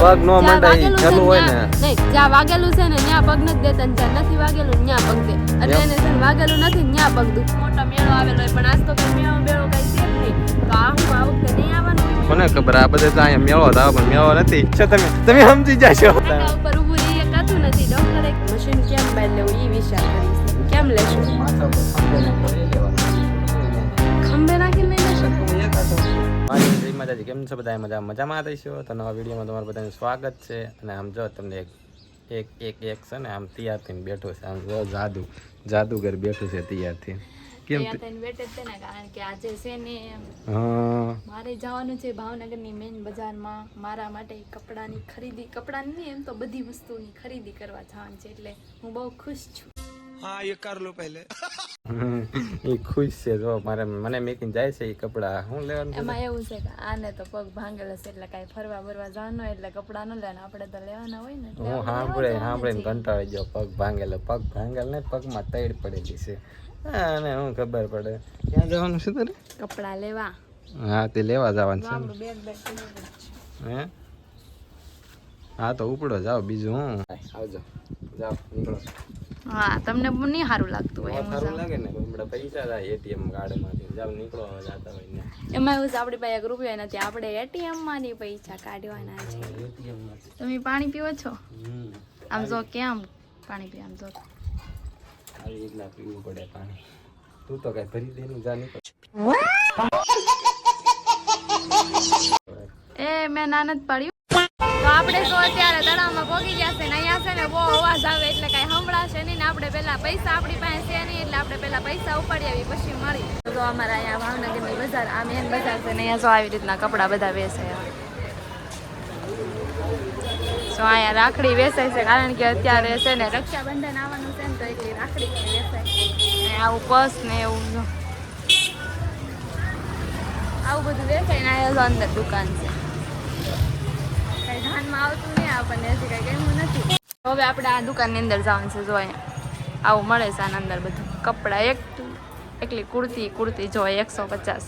પગ નો જ્યાં મંડાય ઈ વાગેલું છે ચાલુ હોય ને. ત્યાં- નહીં જ્યાં વાગેલું છે ને ત્યાં પગ નથી દેતા ને જ્યાં નથી વાગેલું ત્યાં પગ દે. એટલે એને છે વાગેલું નથી ત્યાં પગ દુ મોટો મેળો આવેલો હોય પણ આજ તો મેળો મેળો કઈ છે નહીં. તો આ હું આ વખતે નહીં આવવાનું મને ખબર આ બધે તો અહીંયા મેળો જ આવે પણ મેળો નથી. છે તમે? તમે સમજી જશો. ઉપર ઊભું રહી કાતું નથી. એક મશીન કેમ બાંધી લેવું એ વિચાર કરી કેમ લેશું? ખંભે નાખીને લઈ લેશું? માતાજી કેમ છો બધા? મજા મજામાં દઈશું તો નવા વિડીયોમાં તમારું બધાનું સ્વાગત છે. અને આમ જો તમને એક એક એક એક છે ને આમ તૈયાર થઈને બેઠો છે. આમ જાદુ જાદુગર બેઠું છે તૈયાર થઈને. બેઠે છે ને કારણ કે આજે છે ને મારે જવાનું છે ભાવનગરની મેઇન બજારમાં. મારા માટે કપડાની ખરીદી કપડાની એમ તો બધી વસ્તુની ખરીદી કરવા જવાનું છે એટલે હું બહુ ખુશ છું. હા એ કર પહેલે. એ ખુશ છે જો મારે મને મેકિંગ જાય છે એ કપડા. હું લેવાનું એમાં એવું છે કે આને તો પગ ભાંગેલો છે એટલે કાંઈ ફરવા બરવા જવાનું હોય એટલે કપડાં ન લેવાના આપણે તો લેવાના હોય ને. હું સાંભળે સાંભળીને કંટાળી ગયો. પગ ભાંગેલો પગ ભાંગેલ ને પગમાં તૈડ પડેલી છે. અને હું ખબર પડે. ક્યાં જવાનું છે તારે? કપડા કપડાં લેવા. હા તે લેવા જવાનું છે. હે? હા તો ઉપડો જાઓ બીજું હું. આવજો. જાઓ નીકળો. હા તમને નહીં સારું લાગતું હોય એમ સારું લાગે ને. હમણાં પૈસા થાય એટીએમ કાર્ડમાંથી. જાવ નીકળો જાતા હોય ને. એમાં એવું છે આપણી પાસે એક રૂપિયો નથી. આપણે એટીએમ માંની પૈસા કાઢવાના છે. તમે પાણી પીવો છો? આમ જો કેમ પાણી પી આમ જો. રીતના પીવું પડે પાણી. તું તો કઈ ભરી દે જા નીકળ. એ મેં નાનત પાડ્યું. તો આપણે તો અત્યારે તળાવમાં પહોંચી ગયા છે ને અહીંયા છે ને બહુ અવાજ આવે એટલે કઈ સંભળાશે નહીં આપણે પેલા પૈસા આપણી પાસે છે નહીં એટલે આપણે પેલા પૈસા ઉપાડી આવી પછી મળી. તો અમારા અહીંયા ભાવનગરની બજાર, આ મેન બજાર છે ને અહીંયા જો આવી રીતના કપડાં બધા વેચે તો અહીંયા રાખડી વેચાય છે, કારણ કે અત્યારે છે ને રક્ષાબંધન આવવાનું છે ને તો એટલી રાખડી વેસાય ને આવું પર્સ ને એવું જો. આવું બધું વેચાય ને અહીંયા જો અંદર દુકાન છે. કઈ ધ્યાનમાં આવતું નહીં આપણને, હજી કઈ નથી હવે આપણે આ દુકાનની અંદર જવાનું છે, જો અહીંયા. આવું મળે છે આના અંદર બધું. કપડાં એક, એકલી કુર્તી કુર્તી જો એકસો પચાસ.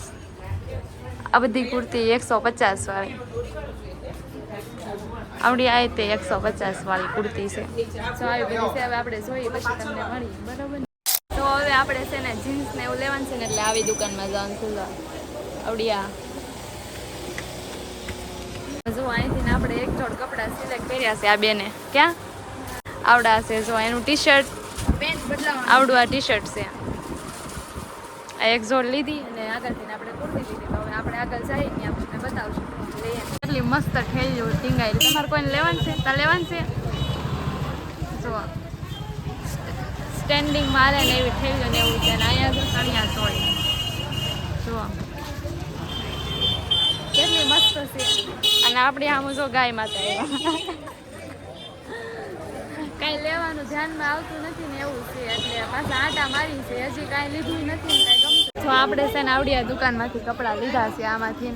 આ બધી કુર્તી એકસો પચાસ વાળી. આવડી આ તે એકસો પચાસ વાળી કુર્તી છે. છે, હવે આપણે જોઈએ પછી તમને મળી બરાબર તો હવે આપણે છે ને જીન્સ ને એવું લેવાનું છે ને એટલે આવી દુકાનમાં જવાનું છે. આવડી આ. જો અહીંથી આપણે એક જોડ કપડાં સિલેક્ટ કર્યા છે આ બેને. ક્યાં? આવડા છે. જો એનું ટી શર્ટ આવડું આ ટી શર્ટ છે. આ એક જોડ લીધી અને આગળથી આપણે કુર્તી લીધી. તો હવે આપણે આગળ જઈએ ત્યાં આપણે બતાવશું. કેટલી મસ્ત ઠેલ્યું ટીંગાયેલી. તમારે કોઈને લેવાનું છે? તાર લેવાનું છે? જો. સ્ટેન્ડિંગ મારે ને એવી ઠેલ્યું ને એવું છે ને અહીંયા જો જોઈ. જુઓ કેટલી મસ્ત છે. અને આપણી આમ જો ગાય માતા ધ્યાનમાં આવતું નથી ને એવું છે એટલે પાછા આટા મારી છે હજી કાંઈ લીધું નથી ને કાંઈ ગમતું તો આપણે છે ને આવડી આ દુકાનમાંથી કપડાં લીધા છે આમાંથી.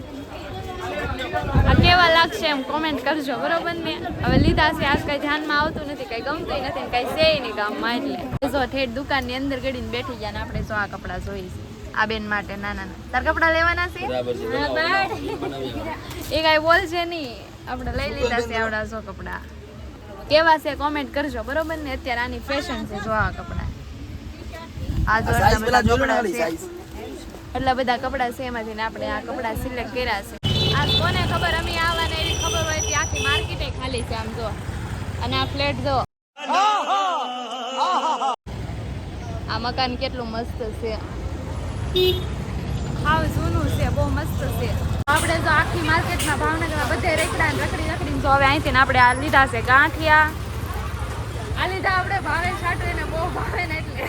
આ કેવા લાગશે એમ કોમેન્ટ કરજો બરોબર ને? હવે લીધા છે આજ કાંઈ ધ્યાનમાં આવતું નથી કાંઈ ગમતું નથી ને કાંઈ છે નહીં ગામમાં એટલે. જો ઠેઠ દુકાનની અંદર ગડીને બેઠી ગયા ને આપણે જો આ કપડાં જોઈશું છે. આ બેન માટે નાના નાના. તાર કપડાં લેવાના છે. એ કાંઈ બોલશે નહીં. આપણે લઈ લીધા છે આવડા જો કપડાં. કેવા છે કોમેન્ટ કરજો બરોબર ને? અત્યારે આની ફેશન છે જો આ કપડા. આ જો એટલા બધા કપડા છે. એટલા બધા કપડા છે એમાંથી આપણે આ કપડા સિલેક્ટ કર્યા છે. આ કોને ખબર? અમે આવવાને એવી ખબર હોય કે આખી માર્કેટ ખાલી છે આમ જો. અને આ ફ્લેટ જો. આ મકાન કેટલું મસ્ત છે. હાવ જૂનું છે, બહુ મસ્ત છે. આપણે જો આખી માર્કેટમાં ભાવનગરમાં બધે રેકડા ને રખડી રખડીને જો હવે અહીંથી આપણે આ લીધા છે ગાંઠિયા. આ લીધા આપણે ભાવે છાટું ને બહુ ભાવે ને એટલે.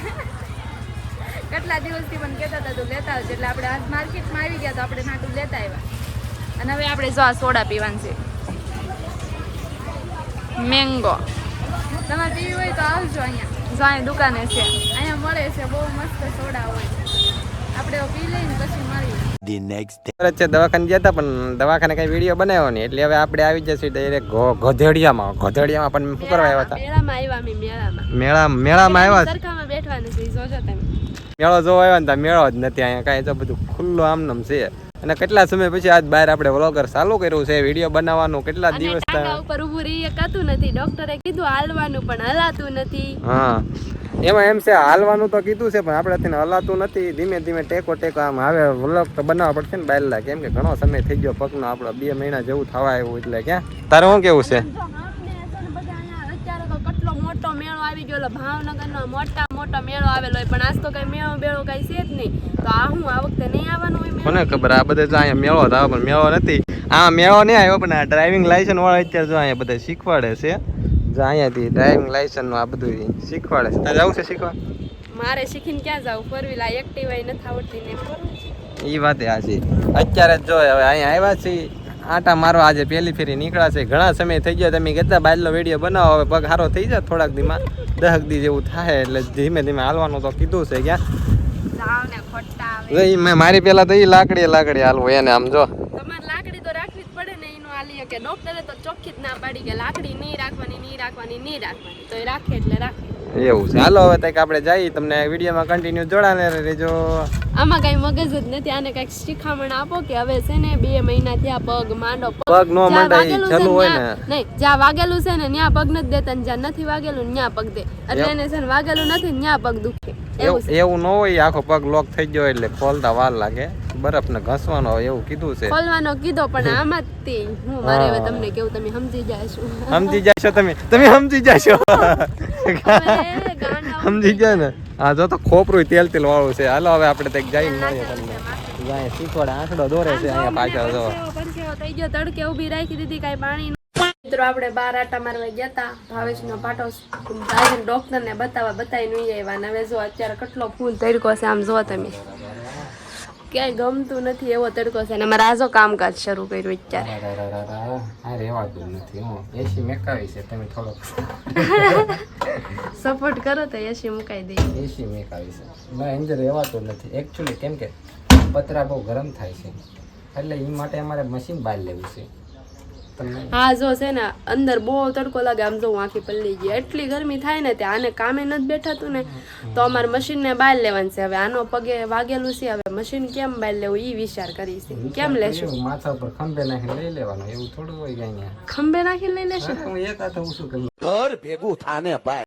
કેટલા દિવસથી પણ કહેતા હતા, તું લેતા આવજે. એટલે આપણે આજ માર્કેટમાં આવી ગયા તો આપણે નાટું લેતા આવ્યા. અને હવે આપણે જો આ સોડા પીવાનું છે. મેંગો. તમારે પીવી હોય તો આવજો અહીંયા. જો અહીં દુકાને છે. અહીંયા મળે છે બહુ મસ્ત સોડા હોય. આપણે પી લઈને પછી મળીએ the next day. છે દવાખાને ગયા હતા પણ દવાખાને કઈ વીડિયો બનાવ્યો નહીં. એટલે હવે આપણે આવી જશું ડાયરેક્ટ ગોધેડિયામાં. ગોધેડિયામાં પણ શું કરવા આવ્યા હતા? મેળામાં આવ્યા મે મેળામાં. મેળા મેળામાં આવ્યા સરખામાં બેઠવાનું છે જોજો તમે. મેળો જોવા આવ્યા ને ત્યાં મેળો જ નથી અહીંયા કાંઈ તો બધું ખુલ્લું આમનામ છે. અને કેટલા સમય પછી આજ બહાર આપણે વ્લોગર ચાલુ કર્યું છે વીડિયો બનાવવાનું કેટલા દિવસ ઉપર ઉભું રહી એકાતું નથી. ડોક્ટરે કીધું હાલવાનું પણ હલાતું નથી. હા. એમાં એમ છે હાલવાનું તો કીધું છે પણ આપણે તેને હલાતું નથી. ધીમે ધીમે ટેકો ટેકો આમ આવે. વ્લોગ તો બનાવવા પડશે ને બાયલા. કેમ કે ઘણો સમય થઈ ગયો પગનો આપણો બે મહિના જેવું થવા આવ્યું એટલે ક્યાં? તારે શું કેવું છે? મોટો મેળો આવી ગયો. ભાવનગરનો મોટા મોટો મેળો આવેલો પણ આજ તો કઈ મેળો બેળો કઈ છે જ નહીં. તો આ હું આ વખતે નહીં આવવાનું હોય મને ખબર? આ બધે જો અહીંયા મેળો થાય પણ મેળો નથી. આ મેળો નહીં આવ્યો પણ આ ડ્રાઇવિંગ લાયસન્સ વાળા અત્યારે જો અહીંયા બધા શીખવાડે છે. જો અહીંયાથી ડ્રાઇવિંગ લાયસન્સનું આ બધું શીખવાડે છે. તારે જવું છે શીખવા? મારે શીખીને ક્યાં જાવ ફોર વ્હીલર એક્ટિવા નથી આવડતી ને એ વાત આ છે. અત્યારે જ હવે અહીંયા આવ્યા છે આટા મારો આજે પહેલી ફેરી નીકળ્યા છે. ઘણા સમય થઈ ગયો તમે કહેતા બાજલો વીડિયો બનાવો હવે પગ સારો થઈ જાય થોડાક દીમાં. દહક દી જેવું થાય એટલે ધીમે ધીમે હાલવાનું તો કીધું છે ક્યાં? મારી પેલા તો એ લાકડી લાકડી હાલવું એને આમ જો તમારે લાકડી તો રાખવી જ પડે ને એનું આલીએ કે ડોક્ટરે તો ચોખ્ખી જ ના પાડી કે લાકડી નહીં રાખવાની નહીં રાખવાની નહીં રાખવાની. તો એ રાખે એટલે રાખે. એવું છે. હાલો હવે તક આપણે જઈએ. તમને વિડીયોમાં કન્ટિન્યુ જોડાને રહેજો. આમાં કઈ મગજ જ નથી. આને કંઈક શિખામણ આપો કે હવે છે ને બે મહિના થયા પગ માંડો. પગ નો મંડાય ચાલુ હોય ને. નહીં જ્યાં વાગેલું છે ને ત્યાં પગ નથી દેતા ને જ્યાં નથી વાગેલું ત્યાં પગ દે. એટલે એને છે ને વાગેલું નથી ત્યાં પગ દુખે. એવું એવું ન હોય આખો પગ લોક થઈ ગયો એટલે ખોલતા વાર લાગે. બરફ ને ઘસવાનો હોય એવું કીધું છે. ખોલવાનો કીધો પણ આમાં જ તે. હું મારે હવે તમને કેવું તમે સમજી જાશો. સમજી જાશો તમે. તમે સમજી જાશો. સમજી ગયા ને. હા જો તો ખોપરું તેલ તેલ વાળું છે. હાલો હવે આપણે તક જઈને મળીએ તમને. જાય શીખવાડે. આંખડો દોરે છે અહીંયા પાછળ જો. થઈ ગયો તડકે ઊભી રાખી દીધી કાંઈ પાણી મિત્રો આપણે બાર આટા મારવા ગયા હતા ભાવેશનો પાટો ડોક્ટર ને બતાવવા બતાવી નહીં આવ્યા. હવે જો અત્યારે કેટલો ફૂલ તડકો છે આમ જો તમે. ક્યાંય ગમતું નથી એવો તડકો છે અને અમારે આજો કામકાજ શરૂ કર્યું અત્યારે. હા રેવાતું નથી હું. એસી મેકાવી છે તમે થોડોક. સપોર્ટ કરો તો એસી મુકાઈ દઈએ એસી મેકાવી છે. મારે અંદર રહેવાતું નથી. એકચ્યુઅલી કેમ કે પતરા બહુ ગરમ થાય છે. એટલે એ માટે અમારે મશીન બહાર લેવું છે. હા જો છે ને અંદર બહુ તડકો લાગે આમ જો હું આખી પલ્લી ગઈ. એટલી ગરમી થાય ને ત્યાં આને કામે નથી બેઠાતું ને તો અમારે મશીનને બહાર લેવાનું છે. હવે આનો પગે વાગેલું છે હવે મશીન કેમ બહાર લેવું એ વિચાર કરી છે. કેમ લેશું? માથા ઉપર ખંભે નાખીને લઈ લેવાનું એવું થોડું હોય કે ખંભે નાખી લઈ લેશું? હું એક હાથે હું શું કરું ઘર ભેગું થાને ભાઈ.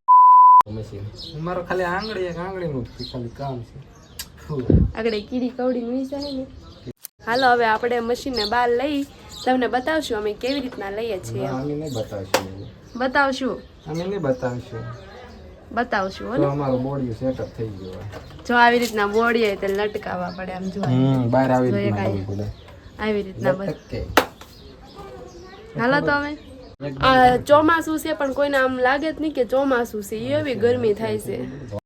મશીન. મારો ખાલી આંગળી એક આંગળીનું ખાલી કામ છે. આગળ કીડી કવડી નું છે ને. હાલો હવે આપણે મશીનને બહાર લઈ તમને બતાવશું અમે કેવી રીતના લઈએ છીએ. અમે નહીં બતાવશું બતાવશું? અમે નહીં બતાવશું. બતાવશું તો અમારું બોડી સેટઅપ થઈ ગયું જો આવી રીતના બોડી હોય તો લટકાવવા પડે આમ જો બહાર આવી જોઈએ રીતના આવી રીતના બસ હાલો તો હવે આ ચોમાસું છે પણ કોઈને આમ લાગે જ નહીં કે ચોમાસું છે એવી ગરમી થાય છે.